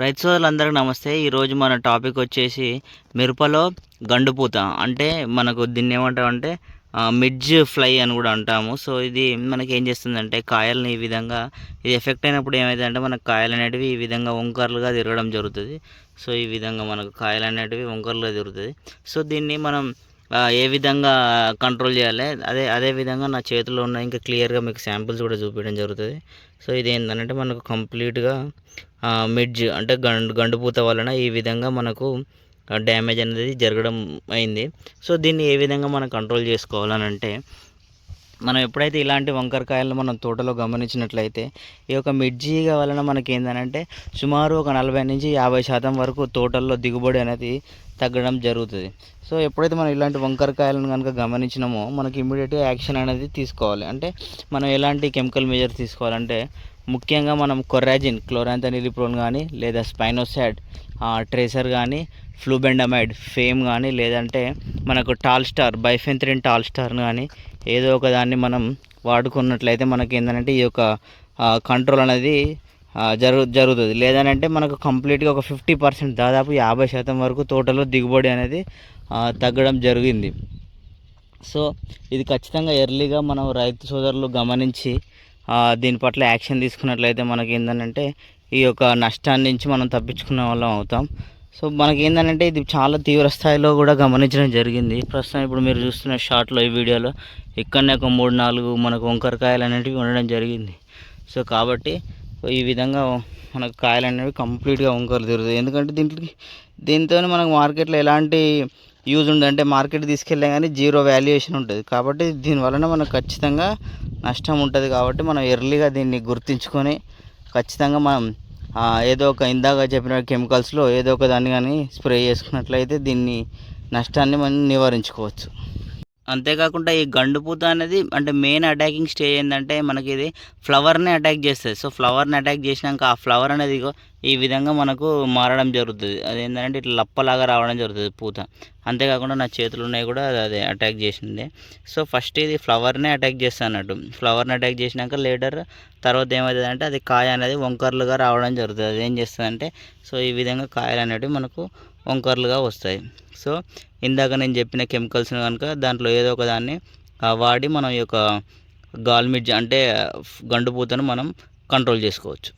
రైతు సోదరులందరికీ నమస్తే. ఈరోజు మన టాపిక్ వచ్చేసి మిరపలో గండుపూత. అంటే మనకు దీన్ని ఏమంటామంటే మిడ్జ్ ఫ్లై అని కూడా అంటాము. సో ఇది మనకి ఏం చేస్తుందంటే కాయల్ని ఈ విధంగా ఇది ఎఫెక్ట్ అయినప్పుడు ఏమవుతుందంటే మనకు కాయలు అనేటివి ఈ విధంగా వంకర్లుగా తిరగడం జరుగుతుంది. సో ఈ విధంగా మనకు కాయలు అనేటివి వంకర్లుగా తిరుగుతుంది. సో దీన్ని మనం ఏ విధంగా కంట్రోల్ చేయాలి? అదే అదే విధంగా నా చేతిలో ఉన్న ఇంకా క్లియర్గా మీకు శాంపిల్స్ కూడా చూపించడం జరుగుతుంది. సో ఇది ఏంటంటే మనకు కంప్లీట్గా మిడ్జ్ అంటే గండు గండుపూత వలన ఈ విధంగా మనకు డ్యామేజ్ అనేది జరగడం అయింది. సో దీన్ని ఏ విధంగా మనం కంట్రోల్ చేసుకోవాలని అంటే మనం ఎప్పుడైతే ఇలాంటి వంకరకాయలను మనం తోటలో గమనించినట్లయితే ఈ యొక్క మిర్జీగా వలన మనకి ఏంటంటే సుమారు ఒక నలభై నుంచి యాభై శాతం వరకు తోటల్లో దిగుబడి అనేది తగ్గడం జరుగుతుంది. సో ఎప్పుడైతే మనం ఇలాంటి వంకరకాయలను కనుక గమనించినామో మనకి ఇమీడియట్గా యాక్షన్ అనేది తీసుకోవాలి. అంటే మనం ఎలాంటి కెమికల్ మెజర్ తీసుకోవాలంటే ముఖ్యంగా మనం కొర్రాజిన్ క్లోరాంతనిలిప్రోన్ కానీ లేదా స్పైనోసాడ్ ట్రేసర్ కానీ ఫ్లూబెండమైడ్ ఫేమ్ కానీ లేదంటే మనకు tall star bifenthrin tall star కానీ ఏదో ఒక దాన్ని మనం వాడుకున్నట్లయితే మనకి ఏంటంటే ఈ యొక్క కంట్రోల్ అనేది జరుగు జరుగుతుంది. లేదనంటే మనకు కంప్లీట్గా ఒక ఫిఫ్టీ పర్సెంట్ దాదాపు యాభై శాతం వరకు తోటలో దిగుబడి అనేది తగ్గడం జరిగింది. సో ఇది ఖచ్చితంగా ఎర్లీగా మనం రైతు సోదరులు గమనించి దీని పట్ల యాక్షన్ తీసుకున్నట్లయితే మనకి ఏంటంటే ఈ యొక్క నష్టాన్ని నుంచి మనం తప్పించుకునే వాళ్ళం అవుతాం. సో మనకి ఏంటంటే ఇది చాలా తీవ్ర స్థాయిలో కూడా గమనించడం జరిగింది. ప్రస్తుతం ఇప్పుడు మీరు చూస్తున్న షార్ట్లో ఈ వీడియోలో ఇక్కడనే ఒక మూడు నాలుగు మనకు వంకరకాయలు అనేటివి ఉండడం జరిగింది. సో కాబట్టి ఈ విధంగా మనకు కాయలు అనేవి కంప్లీట్గా వంకరు తిరుగుతాయి. ఎందుకంటే దీంట్లోకి దీంతో మనకు మార్కెట్లో ఎలాంటి యూజ్ ఉండదు అంటే మార్కెట్ తీసుకెళ్ళే కానీ జీరో వాల్యుయేషన్ ఉంటుంది. కాబట్టి దీని వలన మనకు ఖచ్చితంగా నష్టం ఉంటుంది కాబట్టి మనం ఎర్లీగా దీన్ని గుర్తించుకొని ఖచ్చితంగా మనం ఏదో ఒక ఇందాక చెప్పిన కెమికల్స్లో ఏదో ఒక దాన్ని కానీ స్ప్రే చేసుకున్నట్లయితే దీన్ని నష్టాన్ని మనం నివారించుకోవచ్చు. అంతేకాకుండా ఈ గండుపూత అనేది అంటే మెయిన్ అటాకింగ్ స్టేజ్ ఏంటంటే మనకి ఇది ఫ్లవర్ని అటాక్ చేస్తుంది. సో ఫ్లవర్ని అటాక్ చేసినాక ఆ ఫ్లవర్ అనేది ఈ విధంగా మనకు మారడం జరుగుతుంది. అది ఏంటంటే ఇట్లా లప్పలాగా రావడం జరుగుతుంది పూత. అంతేకాకుండా నా చేతులు ఉన్నాయి కూడా అది అదే అటాక్ చేసింది. సో ఫస్ట్ ఇది ఫ్లవర్నే అటాక్ చేస్తాను అన్నట్టు. ఫ్లవర్ని అటాక్ చేసినాక లేటర్ తర్వాత ఏమవుతుంది అంటే అది కాయ అనేది వంకర్లుగా రావడం జరుగుతుంది. అది ఏం చేస్తుందంటే సో ఈ విధంగా కాయలు అనేటివి మనకు వంకర్లుగా వస్తాయి. సో ఇందాక నేను చెప్పిన కెమికల్స్ని కనుక దాంట్లో ఏదో ఒక దాన్ని వాడి మనం ఈ యొక్క గాల్మిడ్జ్ అంటే గండుపూతను మనం కంట్రోల్ చేసుకోవచ్చు.